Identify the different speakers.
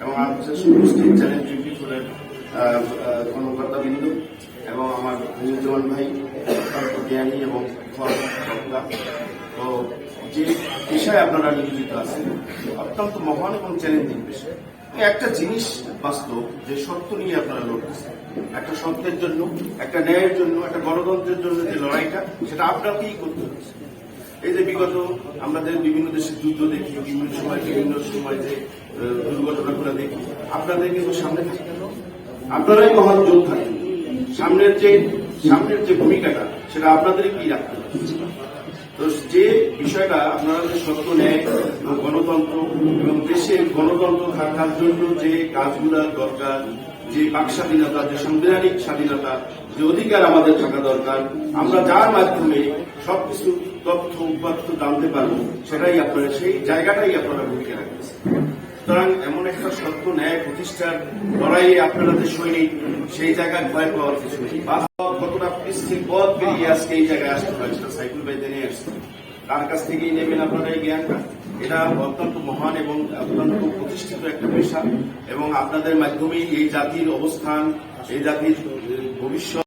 Speaker 1: এবং আমাদের সমস্ত চ্যানেল টোয়েন্টি ফোরের এবং আমার নিউজন ভাই জ্ঞানী এবং তো যে পেশায় আপনারা নিয়োজিত আছেন অত্যন্ত মহান এবং চ্যালেঞ্জিং পেশা একটা জিনিস বাস্তব, যে সত্য নিয়ে আপনারা লড়তেছেন। একটা সত্যের জন্য, একটা ন্যায়ের জন্য, একটা গণতন্ত্রের জন্য যে লড়াইটা, সেটা আপনাকেই করতে হচ্ছে। এই যে বিগত আমাদের বিভিন্ন দেশের যুদ্ধ দেখি, বিভিন্ন সময় বিভিন্ন সময় যে দুর্ঘটনাগুলো দেখি, আপনাদের কিন্তু সামনে হবে। আপনারাই মহান যোদ্ধা সামনের যে সামনের যে ভূমিকাটা, সেটা আপনাদেরই কি রাখতে তো যে বিষয়টা আপনারা যে সত্য, ন্যায়, গণতন্ত্র এবং দেশের গণতন্ত্র থাকার জন্য যে কাজগুলো দরকার যে বাক স্বাধীনতা, যে সাংবিধানিক স্বাধীনতা, যে অধিকার আমাদের থাকা দরকার, আমরা যার মাধ্যমে সবকিছু তথ্য, উপাত্ত জানতে পারব, সেটাই আপনারা, সেই জায়গাটাই আপনারা ভূমিকা রাখতেছেন। সুতরাং এমন একটা সত্য ন্যায় প্রতিষ্ঠার লড়াইয়ে আপনারা যে সৈনিক সেই জায়গায় ভয় পাওয়ার কিছু নেই। বাস্তব কতটা পিস্থির পথ পেরিয়ে আজকে এই জায়গায় আসতে সেটা সাইকেল বাইতে নিয়ে আসছে তার কাছ থেকেই নেবেন আপনারা এই জ্ঞানটা। এটা অত্যন্ত মহান এবং অত্যন্ত প্রতিষ্ঠিত একটা পেশা এবং আপনাদের মাধ্যমেই এই জাতির অবস্থান, এই জাতির ভবিষ্যৎ